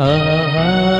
ah, ah.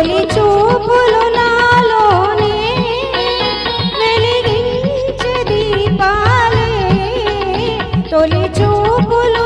తొలి చూపులు నాలోనే వెలిగించే దీపాలే. తొలి చూపులు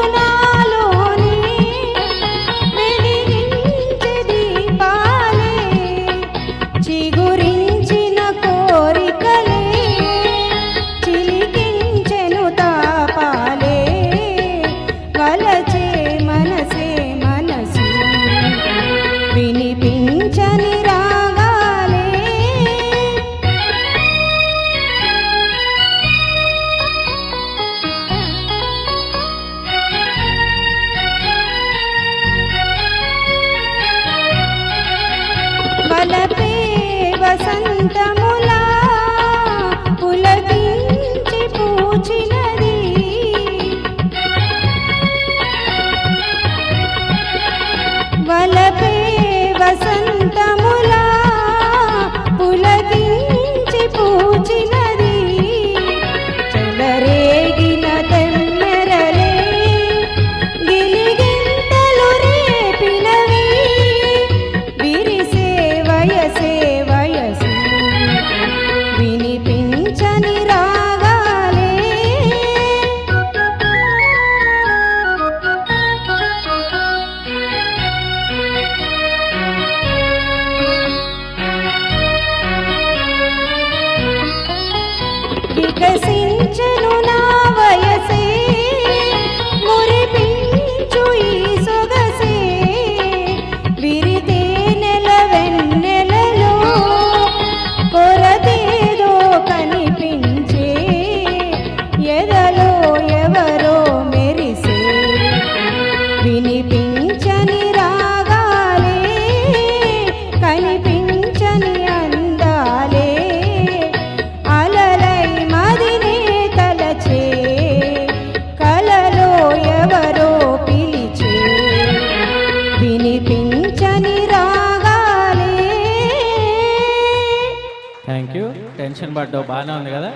టెన్షన్ పడ్డావు బాగానే ఉంది కదా?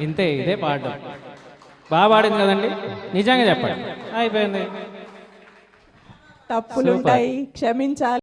ఇంతే ఇదే పాడడం బాగా పాడింది కదండి? నిజంగా చెప్పండి. అయిపోయింది. తప్పులుంటాయి క్షమించాలి.